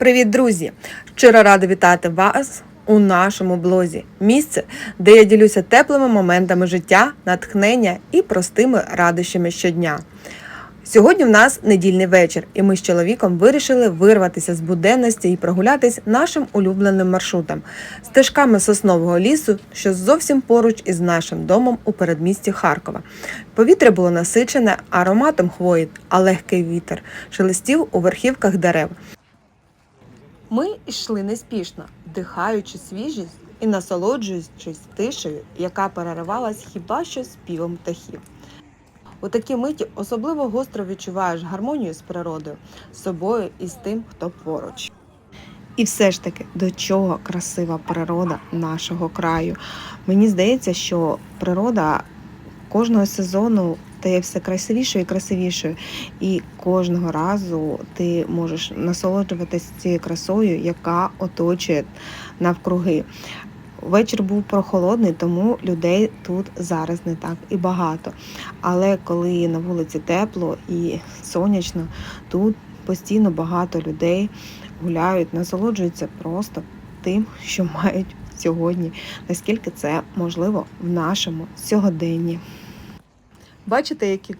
Привіт, друзі! Щиро рада вітати вас у нашому блозі. Місце, де я ділюся теплими моментами життя, натхнення і простими радощами щодня. Сьогодні в нас недільний вечір, і ми з чоловіком вирішили вирватися з буденності і прогулятись нашим улюбленим маршрутом стежками соснового лісу, що зовсім поруч із нашим домом у передмісті Харкова. Повітря було насичене ароматом хвої, а легкий вітер шелестів у верхівках дерев. Ми йшли неспішно, вдихаючи свіжість і насолоджуючись тишею, яка переривалась хіба що співом птахів. У такі миті особливо гостро відчуваєш гармонію з природою, з собою і з тим, хто поруч. І все ж таки, до чого красива природа нашого краю. Мені здається, що природа кожного сезону стає все красивішою і красивішою. І кожного разу ти можеш насолоджуватися цією красою, яка оточує навкруги. Вечір був прохолодний, тому людей тут зараз не так і багато. Але коли на вулиці тепло і сонячно, тут постійно багато людей гуляють, насолоджуються просто тим, що мають сьогодні, наскільки це можливо в нашому сьогоденні. Бачите, які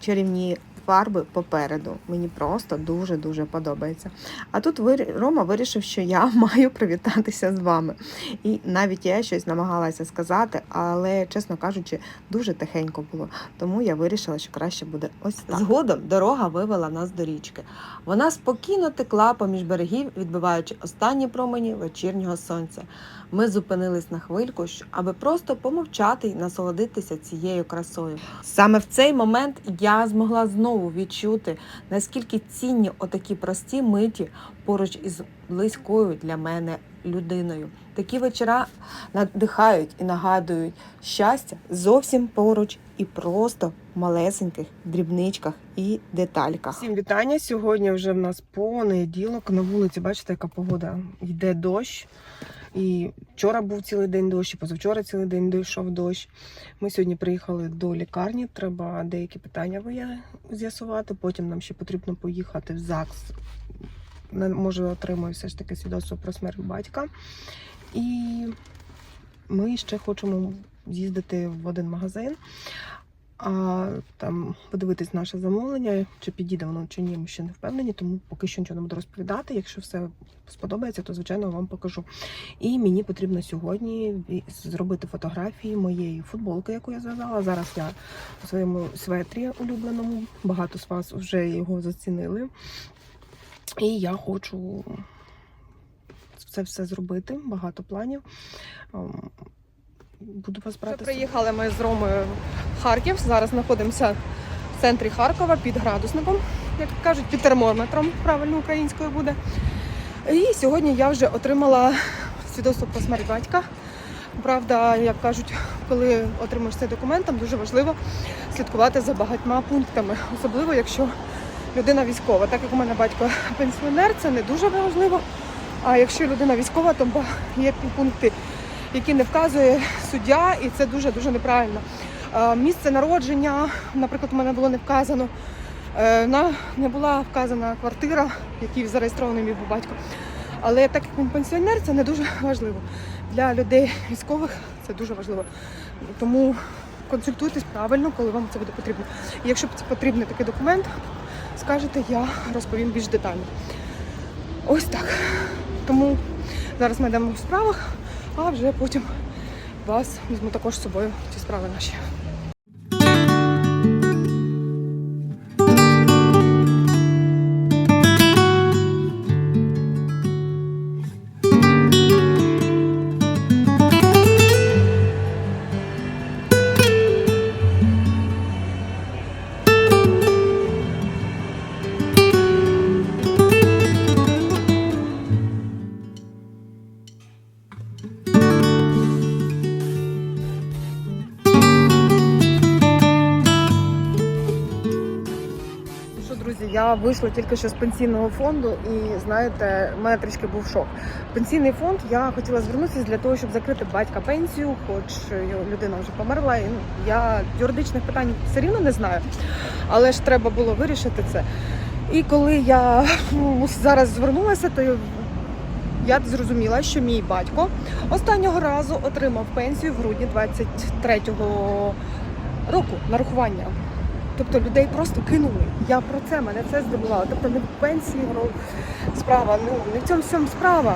чарівні фарби попереду. Мені просто дуже-дуже подобається. А тут Рома вирішив, що я маю привітатися з вами. І навіть я щось намагалася сказати, але, чесно кажучи, дуже тихенько було. Тому я вирішила, що краще буде ось так. Згодом дорога вивела нас до річки. Вона спокійно текла поміж берегів, відбиваючи останні промені вечірнього сонця. Ми зупинились на хвильку, аби просто помовчати й насолодитися цією красою. Саме в цей момент я змогла знову відчути, наскільки цінні отакі прості миті поруч із близькою для мене людиною. Такі вечора надихають і нагадують щастя зовсім поруч і просто в малесеньких дрібничках і детальках. Всім вітання. Сьогодні вже в нас понеділок. На вулиці, бачите, яка погода. Йде дощ. І вчора був цілий день дощ, і позавчора цілий день дійшов дощ. Ми сьогодні приїхали до лікарні. Треба деякі питання з'ясувати. Потім нам ще потрібно поїхати в ЗАГС. Може, отримую все ж таки свідоцтво про смерть батька. І ми ще хочемо з'їздити в один магазин, а там подивитись наше замовлення, чи підійде воно чи ні, ми ще не впевнені, тому поки що нічого не буду розповідати. Якщо все сподобається, то звичайно вам покажу. І мені потрібно сьогодні зробити фотографії моєї футболки, яку я зв'язала. Зараз я у своєму светрі улюбленому. Багато з вас вже його зацінили. І я хочу це все зробити. Багато планів. Буду вас брати. Вже приїхали ми з Ромою в Харків. Зараз знаходимося в центрі Харкова під градусником, як кажуть, під термометром, правильно українською буде. І сьогодні я вже отримала свідоцтво про смерть батька. Правда, як кажуть, коли отримуєш цей документ, там дуже важливо слідкувати за багатьма пунктами, особливо якщо людина військова. Так як у мене батько пенсіонер, це не дуже важливо. А якщо людина військова, то є пункти, які не вказує суддя, і це дуже дуже неправильно. Е, Місце народження, наприклад, у мене було не вказано. Е, Не була вказана квартира, в якій зареєстрований мій батько. Але так як він пенсіонер, це не дуже важливо. Для людей військових це дуже важливо. Тому консультуйтесь правильно, коли вам це буде потрібно. І якщо потрібний такий документ, скажете, я розповім більш детально. Ось так. Тому зараз ми йдемо в справах, а вже потім вас візьму також з собою ці справи наші. Я вийшла тільки що з пенсійного фонду, і знаєте, в мене трішки був шок. Пенсійний фонд я хотіла звернутися для того, щоб закрити батька пенсію, хоч людина вже померла. І ну, я юридичних питань все рівно не знаю, але ж треба було вирішити це. І коли я ну, зараз звернулася, то я зрозуміла, що мій батько останнього разу отримав пенсію в грудні 23-го року нарахування. Тобто людей просто кинули. Я про це мене це здивувало. Тобто не в пенсії справа, ну не в цьому всьому справа.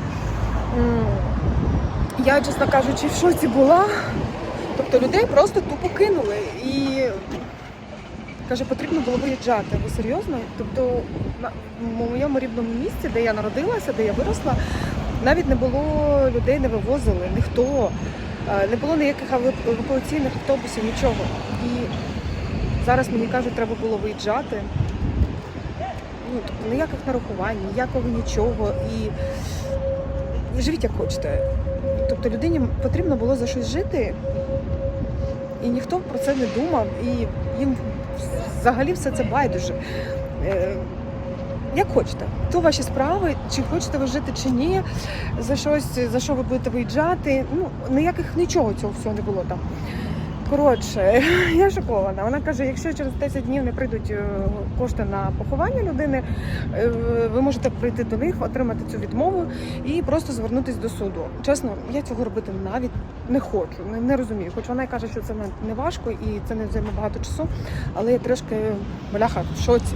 Я, чесно кажучи, в шоці була. Тобто людей просто тупо кинули. І каже, потрібно було виїжджати. Ви серйозно? Тобто в моєму рідному місці, де я народилася, де я виросла, навіть не було людей, не вивозили, ніхто. Е, Не було ніяких еваку- евакуаційних автобусів, нічого. І зараз мені кажуть, треба було виїжджати. Ну, тобто ніяких нарахувань, ніякого нічого. І, живіть як хочете. Тобто людині потрібно було за щось жити, і ніхто про це не думав, і їм взагалі все це байдуже. Е, Як хочете, то ваші справи, чи хочете ви жити чи ні, за щось, за що ви будете виїжджати. Ну, ніяких нічого цього всього не було там. Коротше, я шокована. Вона каже, якщо через 10 днів не прийдуть е, кошти на поховання людини, е, ви можете прийти до них, отримати цю відмову і просто звернутися до суду. Чесно, я цього робити навіть не хочу, не, не розумію. Хоч вона каже, що це не важко і це не займе багато часу, але я трошки бляха в шоці.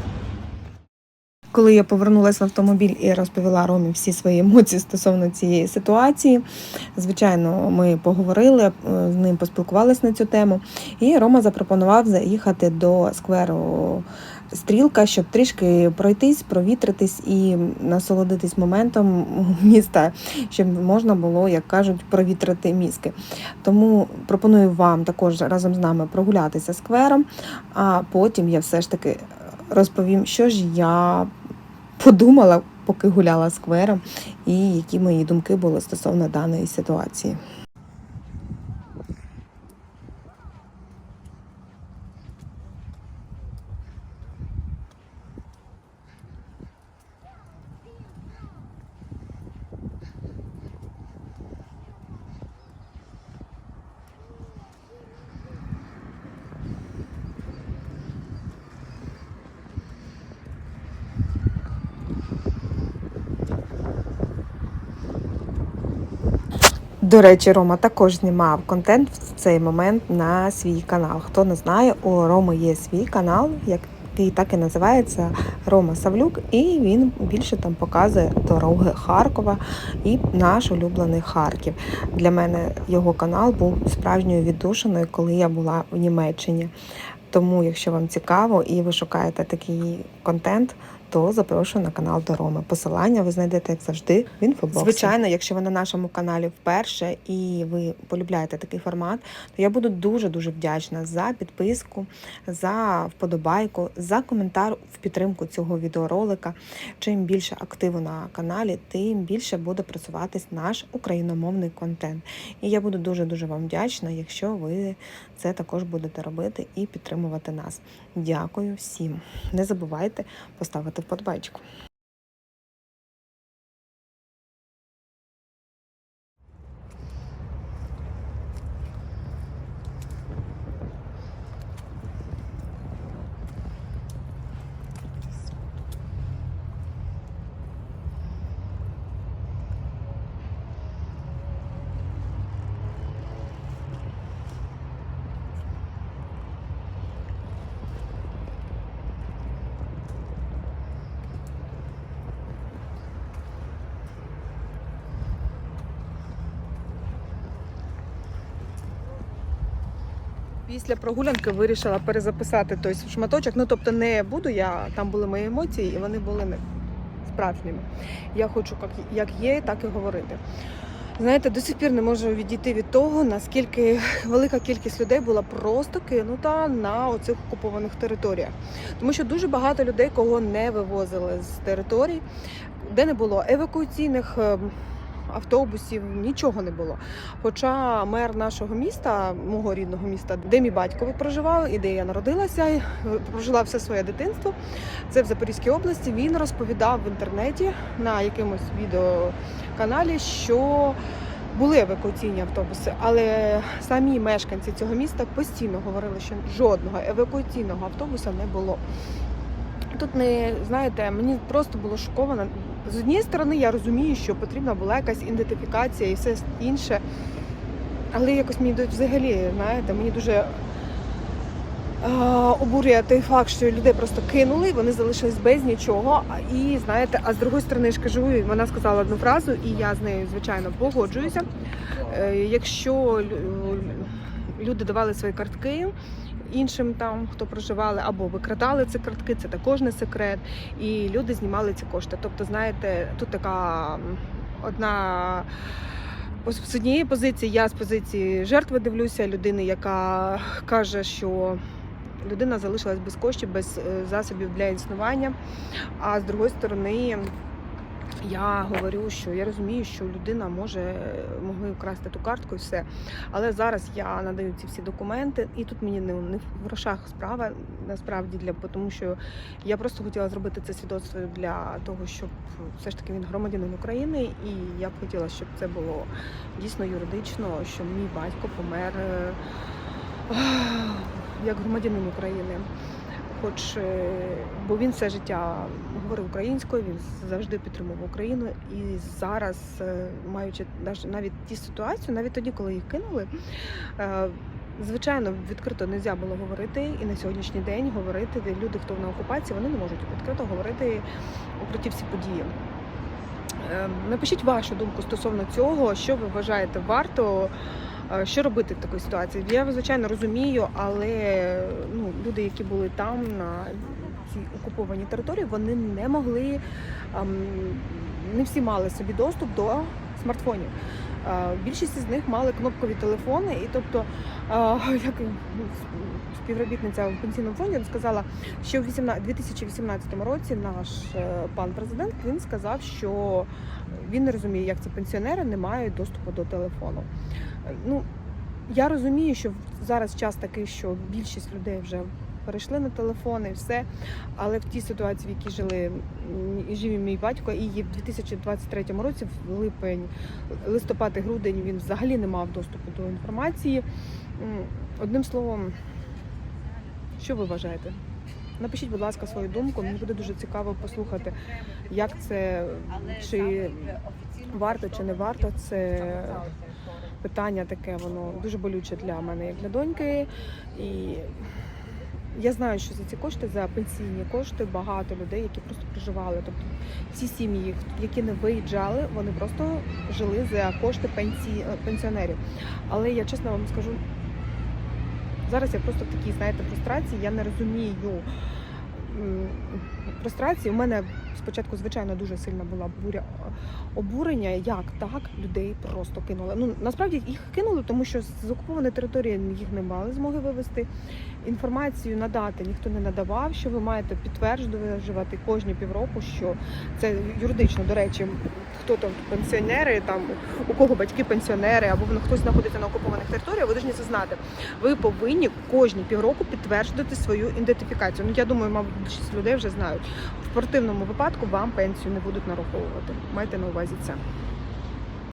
Коли я повернулася в автомобіль і розповіла Ромі всі свої емоції стосовно цієї ситуації, звичайно, ми поговорили е, з ним, поспілкувалися на цю тему. І Рома запропонував заїхати до скверу стрілка, щоб трішки пройтись, провітритись і насолодитись моментом міста, щоб можна було, як кажуть, провітрити мізки. Тому пропоную вам також разом з нами прогулятися сквером, а потім я все ж таки розповім, що ж я подумала, поки гуляла сквером, і які мої думки були стосовно даної ситуації. До речі, Рома також знімав контент в цей момент на свій канал. Хто не знає, у Роми є свій канал, який так і називається Рома Савлюк, і він більше там показує дороги Харкова і наш улюблений Харків. Для мене його канал був справжньою віддушиною, коли я була в Німеччині. Тому, якщо вам цікаво і ви шукаєте такий контент, то запрошую на канал до Роми. Посилання ви знайдете, як завжди, в інфобоксі. Звичайно, якщо ви на нашому каналі вперше і ви полюбляєте такий формат, то я буду дуже дуже вдячна за підписку, за вподобайку, за коментар в підтримку цього відеоролика. Чим більше активу на каналі, тим більше буде просуватись наш україномовний контент. І я буду дуже дуже вам вдячна, якщо ви це також будете робити і підтримувати нас. Дякую всім. Не забувайте поставити вподобайку. Після прогулянки вирішила перезаписати той шматочок. Ну тобто не буду я, там були мої емоції, і вони були не справжніми. Я хочу, як є, так і говорити. Знаєте, до сих пір не можу відійти від того, наскільки велика кількість людей була просто кинута на оцих окупованих територіях. Тому що дуже багато людей, кого не вивозили з територій, де не було евакуаційних ем, автобусів, нічого не було. Хоча мер нашого міста, мого рідного міста, де мій батько проживав і де я народилася, прожила все своє дитинство, це в Запорізькій області. Він розповідав в інтернеті на якомусь відеоканалі, що були евакуаційні автобуси, але самі мешканці цього міста постійно говорили, що жодного евакуаційного автобуса не було. Тут не знаєте, мені просто було шоковано. З однієї сторони, я розумію, що потрібна була якась ідентифікація і все інше. Але якось мені взагалі, знаєте, мені дуже обурює той факт, що людей просто кинули, вони залишились без нічого. І знаєте, а з другої сторони, я ж кажу, вона сказала одну фразу, і я з нею, звичайно, погоджуюся. Е, Якщо люди давали свої картки іншим там, хто проживали, або викрадали ці картки, це також не секрет. І люди знімали ці кошти. Тобто, знаєте, тут така одна. З однієї позиції я з позиції жертви дивлюся людини, яка каже, що людина залишилась без коштів, без е, засобів для існування. А з другої сторони, я говорю, що я розумію, що людина може могли вкрасти ту картку і все. Але зараз я надаю ці всі документи, і тут мені не, не в грошах справа насправді для тому, що я просто хотіла зробити це свідоцтво для того, щоб все ж таки він громадянин України, і я б хотіла, щоб це було дійсно юридично, що мій батько помер е, як громадянин України. Хоч е, бо він все життя говорив українською, він завжди підтримував Україну. І зараз, е, маючи навіть ті ситуації, навіть тоді, коли їх кинули, е, звичайно, відкрито не можна було говорити. І на сьогоднішній день говорити, люди, хто на окупації, вони не можуть відкрито говорити про ті всі події. Напишіть вашу думку стосовно цього, що ви вважаєте варто. Е, Що робити в такій ситуації? Я звичайно розумію, але ну, люди, які були там на цій окупованій території, вони не могли, ем, не всі мали собі доступ до смартфонів. Більшість з них мали кнопкові телефони, і тобто, як співробітниця в пенсійному фонді сказала, що в 18 2018 році наш е, пан президент він сказав, що він не розуміє, як це пенсіонери не мають доступу до телефону. Е, Ну я розумію, що зараз час такий, що більшість людей вже перейшли на телефони і все. Але в тій ситуації, в якій жили живі мій батько, і в 2023 році, в липень, листопад грудень, він взагалі не мав доступу до інформації. Одним словом, що ви вважаєте? Напишіть, будь ласка, свою думку. Мені буде дуже цікаво послухати, як це чи варто чи не варто. Це питання таке, воно дуже болюче для мене, як для доньки. І я знаю, що за ці кошти, за пенсійні кошти, багато людей, які просто проживали. Тобто ці сім'ї, які не виїжджали, вони просто жили за кошти пенсії, пенсіонерів. Але я чесно вам скажу, зараз я просто в такій, знаєте, фрустрації, я не розумію прострації. У мене спочатку, звичайно, дуже сильна була буря обурення, як так людей просто кинули. Ну насправді їх кинули, тому що з окупованої території їх не мали змоги вивезти. Інформацію надати ніхто не надавав. Що ви маєте підтверджувати кожні півроку, що це юридично, до речі, хто там пенсіонери, там у кого батьки пенсіонери, або воно хтось знаходиться на окупованих територіях, ви повинні це знати. Ви повинні кожні півроку підтверджувати свою ідентифікацію. Ну я думаю, мабуть, більшість людей вже знають. В спортивному випадку вам пенсію не будуть нараховувати. Майте на увазі це.